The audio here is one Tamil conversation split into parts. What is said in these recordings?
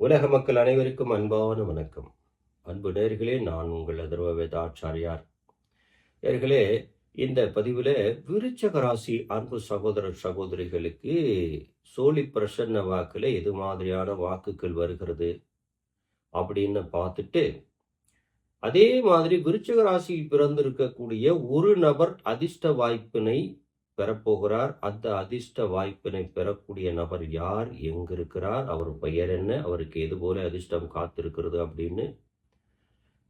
உலக மக்கள் அனைவருக்கும் அன்பான வணக்கம். அன்பு நேர்களே நான் உங்கள் அதர்வ வேதாச்சாரியார் நேர்களே இந்த பதிவில் விருச்சக ராசி அன்பு சகோதர சகோதரிகளுக்கு சோழி பிரசன்ன வாக்கில் எது மாதிரியான வாக்குகள் வருகிறது அப்படின்னு பார்த்துட்டு அதே மாதிரி விருச்சக ராசியில் பிறந்திருக்கக்கூடிய ஒரு நபர் அதிர்ஷ்ட வாய்ப்பினை பெறப்போகிறார். அந்த அதிர்ஷ்ட வாய்ப்பினை பெறக்கூடிய நபர் யார்? எங்க இருக்கிறார் அவர் பெயர் என்ன? அவருக்கு எது போல அதிர்ஷ்டம் காத்திருக்கிறது அப்படின்னு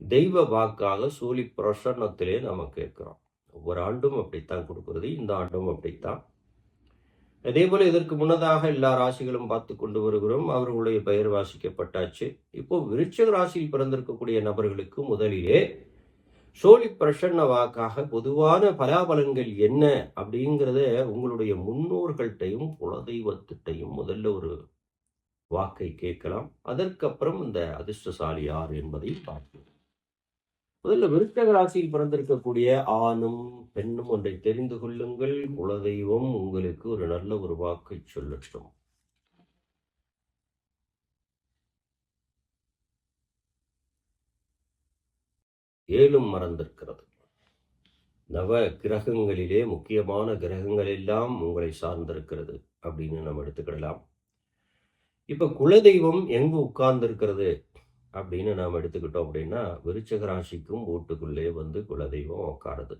தெய்வ வாக்காக சூழி பிரசன்னத்திலே நம்ம கேட்கிறோம். ஒவ்வொரு ஆண்டும் அப்படித்தான் கொடுக்கறது. இந்த ஆண்டும் அப்படித்தான். அதே போல இதற்கு முன்னதாக எல்லா ராசிகளும் பார்த்து கொண்டு வருகிறோம். அவர்களுடைய பெயர் வாசிக்கப்பட்டாச்சு. இப்போ விருட்சக ராசியில் பிறந்திருக்கக்கூடிய நபர்களுக்கு முதலிலே சோழி பிரசன்ன வாக்காக பொதுவான பலாபலன்கள் என்ன அப்படிங்கிறத உங்களுடைய முன்னோர்கள்ட்டையும் குலதெய்வத்திட்டையும் முதல்ல ஒரு வாக்கை கேட்கலாம். அதற்கப்புறம் இந்த அதிர்ஷ்டசாலி யார் என்பதை பார்ப்போம். முதல்ல விருச்சக ராசியில் பிறந்திருக்கக்கூடிய ஆணும் பெண்ணும் ஒன்றை தெரிந்து கொள்ளுங்கள். குலதெய்வம் உங்களுக்கு ஒரு நல்ல ஒரு வாக்கை சொல்லட்டும். ஏழும் மறந்திருக்கிறது. நவ கிரகங்களிலே முக்கியமான கிரகங்கள் எல்லாம் உங்களை சார்ந்திருக்கிறது அப்படின்னு நம்ம எடுத்துக்கிடலாம். இப்போ குலதெய்வம் எங்கு உட்கார்ந்துருக்கிறது அப்படின்னு நாம் எடுத்துக்கிட்டோம் அப்படின்னா விருச்சக ராசிக்கும் வீட்டுக்குள்ளே வந்து குலதெய்வம் உட்காருது.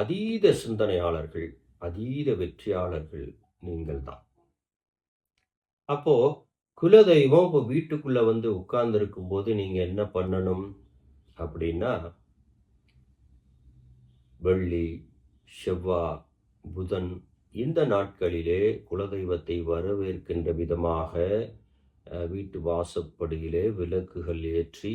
அதீத சிந்தனையாளர்கள் அதீத வெற்றியாளர்கள் நீங்கள் தான் அப்போ குலதெய்வம் இப்போ வீட்டுக்குள்ளே வந்து உட்கார்ந்துருக்கும் போது நீங்கள் என்ன பண்ணணும் அப்படின்னா வெள்ளி செவ்வா புதன் இந்த நாட்களிலே குலதெய்வத்தை வரவேற்கின்ற விதமாக வீட்டு வாசப்படியிலே விளக்குகள் ஏற்றி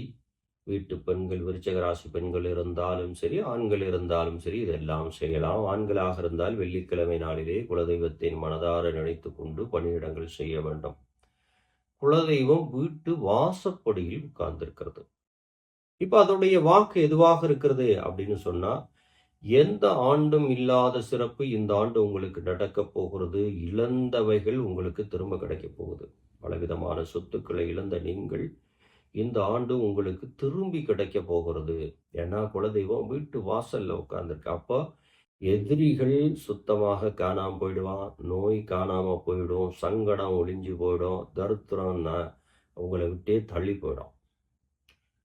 வீட்டு பெண்கள் விருச்சக ராசி பெண்கள் இருந்தாலும் சரி ஆண்கள் இருந்தாலும் சரி இதெல்லாம் செய்யலாம். ஆண்களாக இருந்தால் வெள்ளிக்கிழமை நாளிலே குலதெய்வத்தின் மனதார நினைத்து கொண்டு பணியிடங்கள் செய்ய வேண்டும். குலதெய்வம் வீட்டு வாசப்படியில் உட்கார்ந்திருக்கிறது. இப்ப அதனுடைய வாக்கு எதுவாக இருக்கிறது அப்படின்னு சொன்னா எந்த ஆண்டும் இல்லாத சிறப்பு இந்த ஆண்டு உங்களுக்கு நடக்க போகிறது? இழந்தவைகள் உங்களுக்கு திரும்ப கிடைக்க போகுது. பலவிதமான சொத்துக்களை இழந்த நீங்கள் இந்த ஆண்டு உங்களுக்கு திரும்பி கிடைக்க போகிறது. ஏன்னா குலதெய்வம் வீட்டு வாசல்ல உட்கார்ந்துருக்கு. அப்போ எதிரிகள் சுத்தமாக காணாமல் போயிடுவான். நோய் காணாமல் போயிடும். சங்கடம் ஒளிஞ்சு போயிடும். தருத்திரம் உங்களை விட்டே தள்ளி போயிடும்.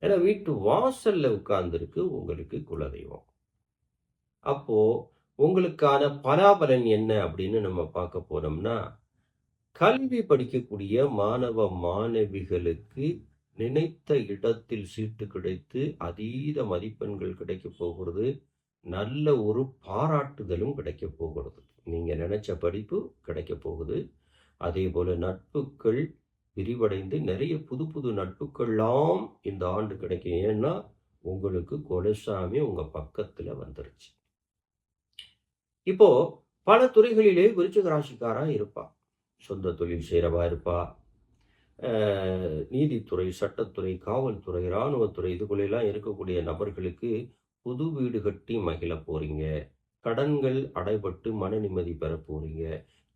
ஏன்னா வீட்டு வாசல்ல உட்கார்ந்துருக்கு உங்களுக்கு குலதெய்வம். அப்போ உங்களுக்கான பலாபலன் என்ன அப்படின்னு நம்ம பார்க்க போனோம்னா கல்வி படிக்கக்கூடிய மாணவ மாணவிகளுக்கு நினைத்த இடத்தில் சீட்டு கிடைத்து அதீத மதிப்பெண்கள் கிடைக்க போகிறது. நல்ல ஒரு பாராட்டுதலும் கிடைக்க போகிறது. நீங்கள் நினச்ச படிப்பு கிடைக்க போகுது. அதே போல் நட்புகள் விரிவடைந்து நிறைய புது புது நட்புக்கள்லாம் இந்த ஆண்டு கிடைக்கும். ஏன்னா உங்களுக்கு கொலைசாமி உங்கள் பக்கத்தில் வந்துருச்சு. இப்போ பல துறைகளிலே விருச்சிக ராசிக்காராக இருப்பா. சொந்த தொழில் செய்கிறவா இருப்பா. நீதித்துறை சட்டத்துறை காவல்துறை இராணுவத்துறை இதுக்குள்ளெல்லாம் இருக்கக்கூடிய நபர்களுக்கு புது வீடு கட்டி மகிழ போறீங்க. கடன்கள் அடைபட்டு மன நிம்மதி பெற போறீங்க.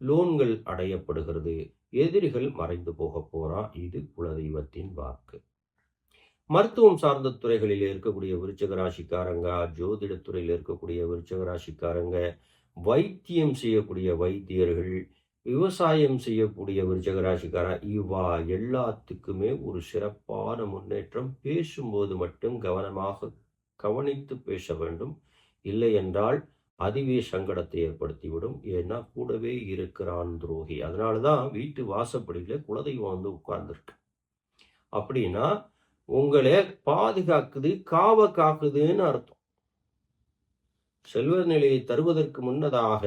லோன்கள் அடையப்படுகிறது. எதிரிகள் மறைந்து போக போறா. இது குலதெய்வத்தின் வாக்கு. மருத்துவம் சார்ந்த துறைகளில் இருக்கக்கூடிய விருச்சக ராசிக்காரங்க ஜோதிடத்துறையில் இருக்கக்கூடிய விருச்சக ராசிக்காரங்க வைத்தியம் செய்யக்கூடிய வைத்தியர்கள் விவசாயம் செய்யக்கூடிய விருச்சக ராசிக்காரன் இவா எல்லாத்துக்குமே ஒரு சிறப்பான முன்னேற்றம். பேசும்போது மட்டும் கவனமாக கவனித்து பேச வேண்டும். இல்லை என்றால் அதுவே சங்கடத்தை ஏற்படுத்திவிடும். ஏன்னா கூடவே இருக்கிறான் துரோகி. அதனால தான் வீட்டு வாசப்படியில் குலதெய்வம் வந்து உட்கார்ந்துருக்கு. அப்படின்னா உங்களை பாதுகாக்குது காவ காக்குதுன்னு அர்த்தம். செல்வ நிலையை தருவதற்கு முன்னதாக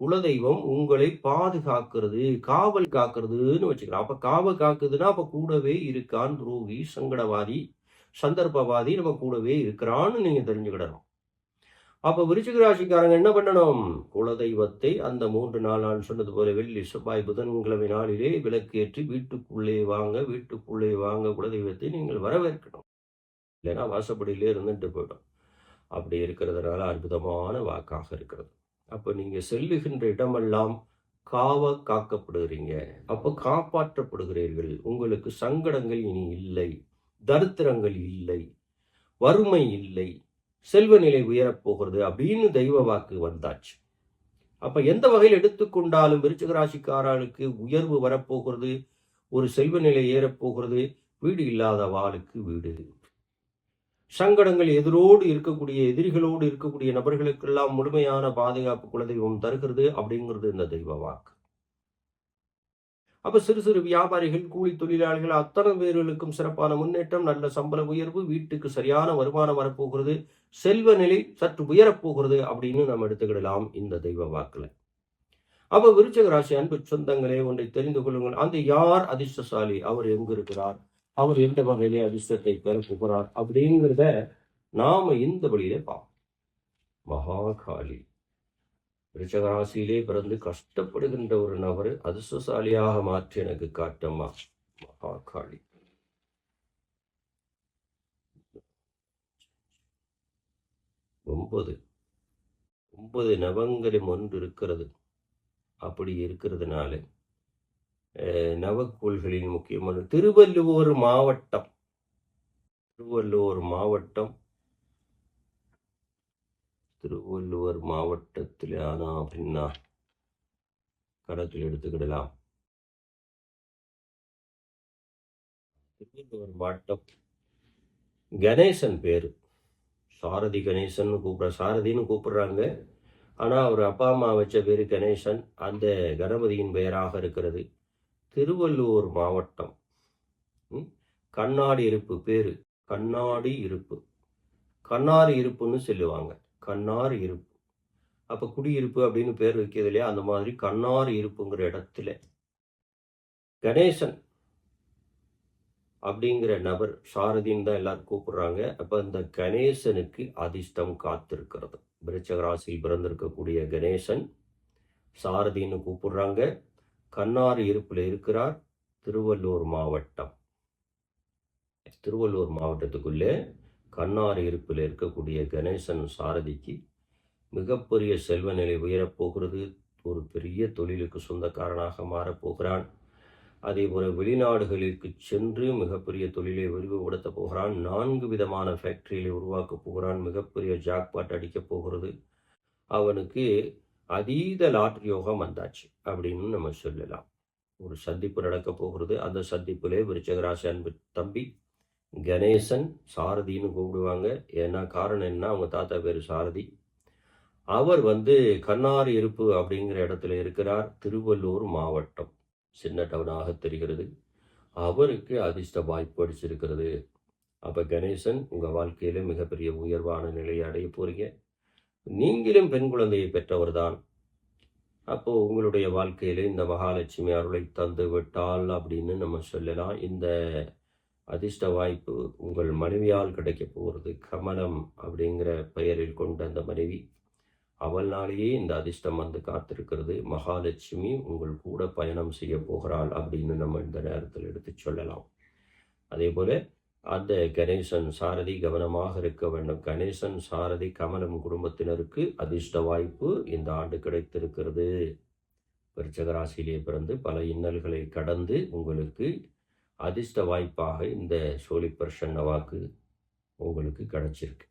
குலதெய்வம் உங்களை பாதுகாக்கிறது காவல் காக்கிறதுன்னு வச்சுக்கலாம் அப்ப காவ காக்குதுன்னா அப்ப கூடவே இருக்கான் துரோகி சங்கடவாதி. சந்தர்ப்பவாதி நம்ம கூடவே இருக்கிறான்னு நீங்கள் தெரிஞ்சுக்கிடணும். அப்போ விருச்சிக ராசிக்காரங்க என்ன பண்ணணும்? குலதெய்வத்தை அந்த மூன்று நாள் நான் சொன்னது போல வெள்ளி செவ்வாய் புதன்கிழமை நாளிலே விளக்கேற்றி வீட்டுக்குள்ளே வாங்க வீட்டுக்குள்ளே வாங்க குலதெய்வத்தை நீங்கள் வரவேற்கணும். இல்லைன்னா வாசப்படியிலே இருந்துட்டு போயிடும். அப்படி இருக்கிறதுனால அற்புதமான வாக்காக இருக்கிறது. அப்போ நீங்கள் செல்லுகின்ற இடமெல்லாம் காவ காக்கப்படுகிறீங்க. அப்போ காப்பாற்றப்படுகிறீர்கள். உங்களுக்கு சங்கடங்கள் இனி இல்லை. தரித்திரங்கள் இல்லை வறுமை இல்லை செல்வ நிலை உயரப்போகிறது அப்படின்னு தெய்வ வாக்கு வந்தாச்சு. அப்ப எந்த வகையில் எடுத்துக்கொண்டாலும் விருச்சிக ராசிக்காரர்களுக்கு உயர்வு வரப்போகிறது ஒரு செல்வ நிலை ஏறப்போகிறது வீடு இல்லாத வாளுக்கு வீடு. சங்கடங்கள் எதிரோடு இருக்கக்கூடிய எதிரிகளோடு இருக்கக்கூடிய நபர்களுக்கெல்லாம் முழுமையான பாதுகாப்பு குலதெய்வம் தருகிறது அப்படிங்கிறது இந்த தெய்வ வாக்கு. அப்ப சிறு சிறு வியாபாரிகள் கூலி தொழிலாளிகள் அத்தனை பேர்களுக்கும் சிறப்பான முன்னேற்றம் நல்ல சம்பள உயர்வு வீட்டுக்கு சரியான வருமானம் வரப்போகிறது செல்வ நிலை சற்று உயரப்போகிறது அப்படின்னு நம்ம எடுத்துக்கிடலாம் இந்த தெய்வ வாக்கில். அப்போ விருச்சக ராசி அன்பு சொந்தங்களே ஒன்றை தெரிந்து கொள்ளுங்கள். அந்த யார் அதிர்ஷ்டசாலி? அவர் எங்கு இருக்கிறார்? அவர் எந்த வகையிலே அதிர்ஷ்டத்தை பெற போகிறார்? அப்படிங்கிறத நாம இந்த வழியிலே பார்ப்போம். மகாகாலி ரிஷராசியிலே பிறந்து கஷ்டப்படுகின்ற ஒரு நபர் அதிர்ஷ்டசாலியாக மாற்றி எனக்கு காட்டம்மா மகாகாளி. ஒன்பது. ஒன்பது நவங்களும் ஒன்று இருக்கிறது. அப்படி இருக்கிறதுனால நவக்கோள்களின் முக்கியமான திருவள்ளுவர் மாவட்டம். திருவள்ளுவர் மாவட்டம் திருவள்ளுவர் மாவட்டத்தில் ஆனால் அப்படின்னா கணக்கில் எடுத்துக்கிடலாம். திருவள்ளுவர் மாவட்டம் கணேசன் பேர். சாரதி கணேசன் கூப்பிட்ற சாரதின்னு கூப்பிடுறாங்க. ஆனால் அவர் அப்பா அம்மா வச்ச பேர் கணேசன். அந்த கணபதியின் பெயராக இருக்கிறது திருவள்ளுவர் மாவட்டம். ம், கண்ணாடி இருப்பு பேர். கண்ணாடி இருப்பு. கண்ணாடி இருப்புன்னு சொல்லுவாங்க. கண்ணாறு இருப்பு அப்போ குடியிருப்பு அப்படின்னு பேர் வைக்கிறது இல்லையா? அந்த மாதிரி கண்ணாறு இருப்புங்கிற இடத்துல கணேசன் அப்படிங்கிற நபர் சாரதின்னு தான் எல்லாரும் கூப்பிடுறாங்க. அப்போ இந்த கணேசனுக்கு அதிர்ஷ்டம் காத்திருக்கிறது. விருச்சகராசியில் பிறந்திருக்கக்கூடிய கணேசன் சாரதின்னு கூப்பிடுறாங்க. கண்ணாறு இருப்பில் இருக்கிறார் திருவள்ளூர் மாவட்டம். திருவள்ளூர் மாவட்டத்துக்குள்ளே கண்ணார் இருப்பில் இருக்கக்கூடிய கணேசன் சாரதிக்கு மிகப்பெரிய செல்வ நிலை உயரப்போகிறது. ஒரு பெரிய தொழிலுக்கு சொந்தக்காரனாக மாறப்போகிறான். அதே போல வெளிநாடுகளுக்கு சென்று மிகப்பெரிய தொழிலை விரிவுபடுத்த போகிறான். நான்கு விதமான ஃபேக்டரிகளை உருவாக்கப் போகிறான். மிகப்பெரிய ஜாக்பாட் அடிக்கப் போகிறது. அவனுக்கு அதீத லாட்ரி யோகம் வந்தாச்சு அப்படின்னு நம்ம சொல்லலாம். ஒரு சந்திப்பு நடக்க போகிறது. அந்த சந்திப்பிலே விருச்சகராசி அன்பு தம்பி கணேசன் சாரதின்னு கூப்பிடுவாங்க. ஏன்னா காரணம் என்ன அவங்க தாத்தா பேர் சாரதி. அவர் வந்து கண்ணார் இருப்பு அப்படிங்கிற இடத்துல இருக்கிறார். திருவள்ளூர் மாவட்டம் சின்ன டவுனாக தெரிகிறது. அவருக்கு அதிர்ஷ்ட வாய்ப்பு அடிச்சிருக்கிறது அப்போ கணேசன் உங்கள் வாழ்க்கையில் மிகப்பெரிய உயர்வான நிலையை அடைய போகிறீங்க நீங்களும் பெண் குழந்தையை பெற்றவர் தான். அப்போது உங்களுடைய வாழ்க்கையில் இந்த மகாலட்சுமி அருளை தந்து விட்டால் அப்படின்னு நம்ம சொல்லலாம். இந்த அதிர்ஷ்ட வாய்ப்பு உங்கள் மனைவியால் கிடைக்க போகிறது. கமலம் அப்படிங்கிற பெயரில் கொண்ட அந்த மனைவி அவள்னாலேயே இந்த அதிர்ஷ்டம் வந்து காத்திருக்கிறது. மகாலட்சுமி உங்கள் கூட பயணம் செய்ய போகிறாள் அப்படின்னு நம்ம இந்த நேரத்தில் எடுத்து சொல்லலாம். அதே போல அந்த கணேசன் சாரதி கவனமாக இருக்க வேண்டும். கணேசன் சாரதி கமலம் குடும்பத்தினருக்கு அதிர்ஷ்ட வாய்ப்பு இந்த ஆண்டு கிடைத்திருக்கிறது. விருச்சகராசியிலே பிறந்து பல இன்னல்களை கடந்து உங்களுக்கு அதிர்ஷ்ட வாய்ப்பாக இந்த சோழி பிரசன்ன வாக்கு உங்களுக்கு கிடைச்சிருக்கு.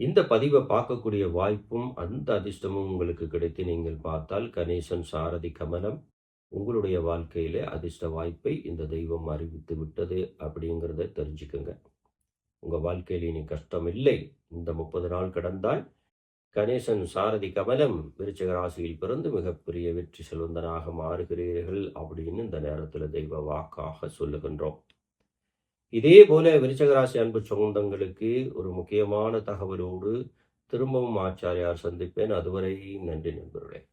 இந்த பதிவை பார்க்கக்கூடிய வாய்ப்பும் அந்த அதிர்ஷ்டமும் உங்களுக்கு கிடைத்து நீங்கள் பார்த்தால் கணேசன் சாரதி கமலம் உங்களுடைய வாழ்க்கையில அதிர்ஷ்ட வாய்ப்பை இந்த தெய்வம் அறிவித்து விட்டது அப்படிங்கிறத தெரிஞ்சுக்கோங்க. உங்கள் வாழ்க்கையில் இனி கஷ்டம் இல்லை இந்த முப்பது நாள் கடந்தால் கணேசன் சாரதி கமலம் விருச்சக ராசியில் பிறந்து மிகப்பெரிய வெற்றி செல்வந்தனாக மாறுகிறீர்கள் அப்படின்னு இந்த நேரத்தில் தெய்வ வாக்காக சொல்லுகின்றோம். இதே போல விருச்சக ராசி அன்பு சொந்தங்களுக்கு ஒரு முக்கியமான தகவலோடு திரும்பவும் ஆச்சாரியார் சந்திப்பேன். அதுவரை நன்றி நண்பர்களே.